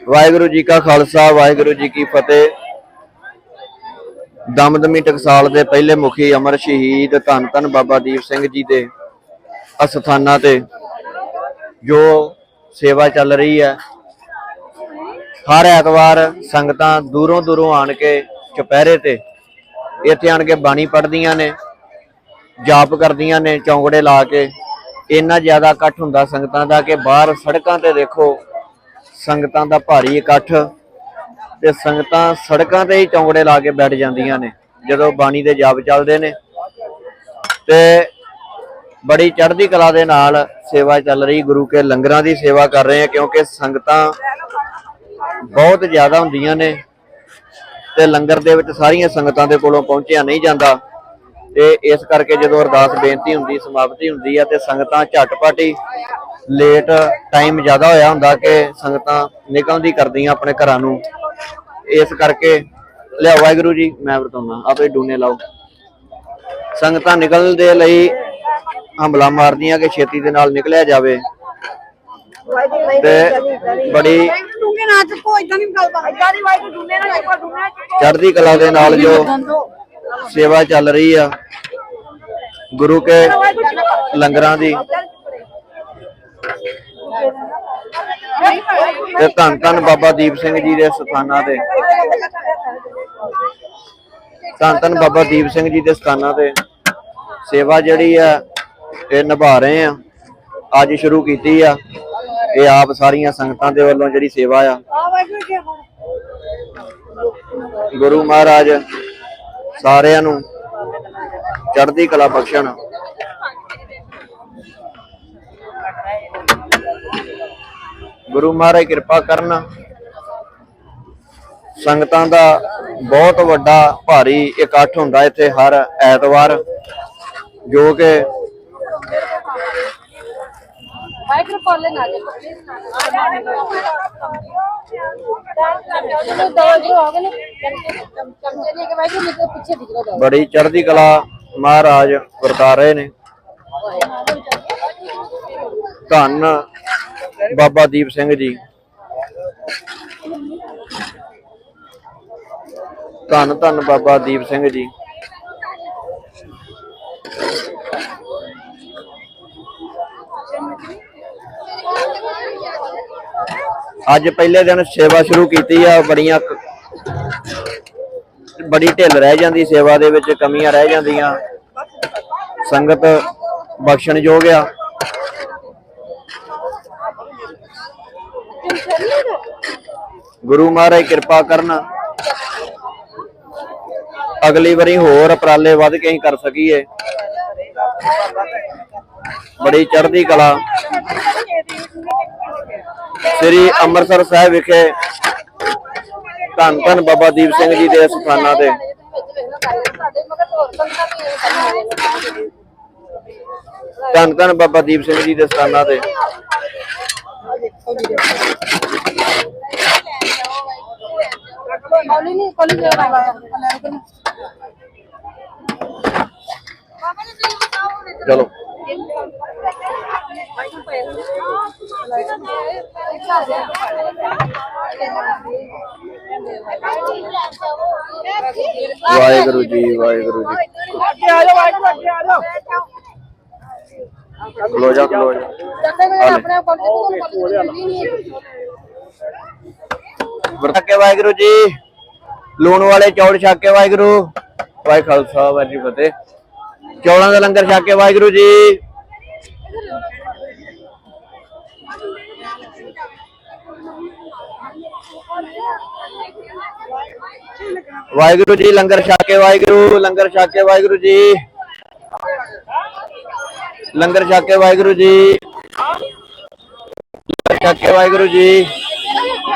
ਵਾਹਿਗੁਰੂ ਜੀ ਕਾ ਖਾਲਸਾ, ਵਾਹਿਗੁਰੂ ਜੀ ਕੀ ਫਤਿਹ। ਦਮਦਮੀ ਟਕਸਾਲ ਦੇ ਪਹਿਲੇ ਮੁਖੀ ਅਮਰ ਸ਼ਹੀਦ ਧੰਨ ਧੰਨ ਬਾਬਾ ਦੀਪ ਸਿੰਘ ਜੀ ਦੇ ਅਸਥਾਨਾਂ ਤੇ ਜੋ ਸੇਵਾ ਚੱਲ ਰਹੀ ਹੈ। ਹਰ ਐਤਵਾਰ ਸੰਗਤਾਂ ਦੂਰੋਂ ਦੂਰੋਂ ਆਣ ਕੇ ਚੁਪਹਿਰੇ ਤੇ ਇੱਥੇ ਆਣ ਕੇ ਬਾਣੀ ਪੜ੍ਹਦੀਆਂ ਨੇ, ਜਾਪ ਕਰਦੀਆਂ ਨੇ ਚੌਂਕੜੇ ਲਾ ਕੇ। ਇੰਨਾ ਜ਼ਿਆਦਾ ਇਕੱਠ ਹੁੰਦਾ ਸੰਗਤਾਂ ਦਾ ਕਿ ਬਾਹਰ ਸੜਕਾਂ ਤੇ ਦੇਖੋ ਸੰਗਤਾਂ ਦਾ ਭਾਰੀ ਇਕੱਠ ਤੇ ਸੰਗਤਾਂ ਸੜਕਾਂ ਤੇ ਹੀ ਚੌਂਗੜੇ ਲਾ ਕੇ ਬੈਠ ਜਾਂਦੀਆਂ ਨੇ, ਜਦੋਂ ਬਾਣੀ ਦੇ ਜਾਪ ਚੱਲਦੇ ਨੇ। ਤੇ ਬੜੀ ਚੜ੍ਹਦੀ ਕਲਾ ਦੇ ਨਾਲ ਸੇਵਾ ਚੱਲ ਰਹੀ, ਗੁਰੂ ਕੇ ਲੰਗਰਾਂ ਦੀ ਸੇਵਾ ਕਰ ਰਹੇ ਆ, ਕਿਉਂਕਿ ਸੰਗਤਾਂ ਬਹੁਤ ਜ਼ਿਆਦਾ ਹੁੰਦੀਆਂ ਨੇ ਤੇ ਲੰਗਰ ਦੇ ਵਿੱਚ ਸਾਰੀਆਂ ਸੰਗਤਾਂ ਦੇ ਕੋਲੋਂ ਪਹੁੰਚਿਆ ਨਹੀਂ ਜਾਂਦਾ। ਤੇ ਇਸ ਕਰਕੇ ਜਦੋਂ ਅਰਦਾਸ ਬੇਨਤੀ ਹੁੰਦੀ, ਸਮਾਪਤੀ ਹੁੰਦੀ ਆ ਤੇ ਸੰਗਤਾਂ ਝਟਪਟ ਹੀ ਲੇਟ ਟਾਈਮ ਜ਼ਿਆਦਾ ਹੋਇਆ ਹੁੰਦਾ ਕਿ ਸੰਗਤਾਂ ਨਿਕਲਦੀ ਕਰਦੀਆਂ ਆਪਣੇ ਘਰਾਂ ਨੂੰ। ਇਸ ਕਰਕੇ ਲਿਆ ਵਾਹਿਗੁਰੂ ਜੀ, ਮੈਂ ਵਰਤਾਉਣਾ ਆਪੇ ਡੂਨੇ ਲਾਓ। ਸੰਗਤਾਂ ਨਿਕਲਣ ਦੇ ਲਈ ਹਮਲਾ ਮਾਰਦੀਆਂ ਕਿ ਛੇਤੀ ਦੇ ਨਾਲ ਨਿਕਲਿਆ ਜਾਵੇ। ਤੇ ਬੜੀ ਡੂੰਗੇ ਚੜ੍ਹਦੀ ਕਲਾ ਦੇ ਨਾਲ ਜੋ ਸੇਵਾ ਚੱਲ ਰਹੀ ਆ, ਗੁਰੂ ਕੇ ਲੰਗਰਾਂ ਦੀ ਤੇ ਧੰਨ ਧੰਨ ਬਾਬਾ ਦੀਪ ਸਿੰਘ ਜੀ ਦੇ ਸਥਾਨਾਂ ਤੇ। ਧੰਨ ਧੰਨ ਬਾਬਾ ਦੀਪ ਸਿੰਘ ਜੀ ਦੇ ਸਥਾਨਾਂ ਤੇ ਸੇਵਾ ਜਿਹੜੀ ਆ, ਇਹ ਨਿਭਾ ਰਹੇ ਆ। ਅੱਜ ਸ਼ੁਰੂ ਕੀਤੀ ਆ। ਇਹ ਆਪ ਸਾਰੀਆਂ ਸੰਗਤਾਂ ਦੇ ਵੱਲੋਂ ਜਿਹੜੀ ਸੇਵਾ ਆ। ਗੁਰੂ ਮਹਾਰਾਜ ਸਾਰਿਆਂ ਨੂੰ ਚੜ੍ਹਦੀ ਕਲਾ ਬਖਸ਼ਣ। ਗੁਰੂ ਮਹਾਰਾਜ ਕਿਰਪਾ ਕਰਨ। ਸੰਗਤਾਂ ਦਾ ਬਹੁਤ ਵੱਡਾ ਭਾਰੀ ਇਕੱਠ ਹੁੰਦਾ ਇੱਥੇ ਹਰ ਐਤਵਾਰ ਜੋ ਕਿ ਜੋ ਬੜੀ ਚੜ੍ਹਦੀ ਕਲਾ ਮਹਾਰਾਜ ਵਰਤਾ ਰਹੇ ਨੇ। ਧੰਨ ਬਾਬਾ ਦੀਪ ਸਿੰਘ ਜੀ। ਧੰਨ ਧੰਨ ਬਾਬਾ ਦੀਪ ਸਿੰਘ ਜੀ। ਅੱਜ ਪਹਿਲੇ ਦਿਨ ਸੇਵਾ ਸ਼ੁਰੂ ਕੀਤੀ ਆ, ਬੜੀਆਂ ਬੜੀ ਢਿੱਲ ਰਹਿ ਜਾਂਦੀ ਸੇਵਾ ਦੇ ਵਿੱਚ, ਕਮੀਆਂ ਰਹਿ ਜਾਂਦੀਆਂ। ਸੰਗਤ ਬਖਸ਼ਣਯੋਗ ਆ। ਗੁਰੂ ਮਹਾਰਾਜ ਕਿਰਪਾ ਕਰਨ। ਅਗਲੀ ਵਾਰੀ ਹੋਰ ਉਪਰਾਲੇ ਵੱਧ ਕੇ ਕਰ ਸਕੀਏ। ਬੜੀ ਚੜ੍ਹਦੀ ਕਲਾ। ਸ੍ਰੀ ਅੰਮ੍ਰਿਤਸਰ ਸਾਹਿਬ ਵਿਖੇ ਧੰਨ ਧੰਨ ਬਾਬਾ ਦੀਪ ਸਿੰਘ ਜੀ ਦੇ ਸਥਾਨਾਂ ਤੇ। ਧੰਨ ਧੰਨ ਬਾਬਾ ਦੀਪ ਸਿੰਘ ਜੀ ਦੇ ਸਥਾਨਾਂ ਤੇ। ਕੋਲੀ ਨਹੀਂ ਕੋਲੀ ਜੇ ਚਲੋ। ਵਾਹਿਗੁਰੂ ਜੀ ਵਾਹਿਗੁਰੂ ਜੀ। ਅੱਗੇ ਆ ਜਾਓ, ਵਾਹਿਗੁਰੂ ਅੱਗੇ ਆ ਜਾਓ। ਖਲੋ ਜਾ ਖਲੋ ਜਾ। ਆਪਣੇ ਆਪ ਵਾਹਿਗੁਰੂ ਜੀ ਲੂਣ ਵਾਲੇ ਚੌਲ ਛਕ ਕੇ ਵਾਹਿਗੁਰੂ। ਵਾਹਿ ਖਾਲਸਾ ਵਾਹਿ ਜੀ ਫਤਿਹ। ਚੌਲਾਂ ਦਾ ਲੰਗਰ ਛਕ ਕੇ ਵਾਹਿਗੁਰੂ ਜੀ। ਵਾਹਿਗੁਰੂ ਜੀ ਲੰਗਰ ਛਕ ਕੇ ਵਾਹਿਗੁਰੂ ਲੰਗਰ ਛਕ ਕੇ ਵਾਹਿਗੁਰੂ ਜੀ। ਲੰਗਰ ਛਕ ਕੇ ਵਾਹਿਗੁਰੂ ਜੀ। ਲੰਗਰ ਛਕ ਕੇ ਵਾਹਿਗੁਰੂ ਜੀ।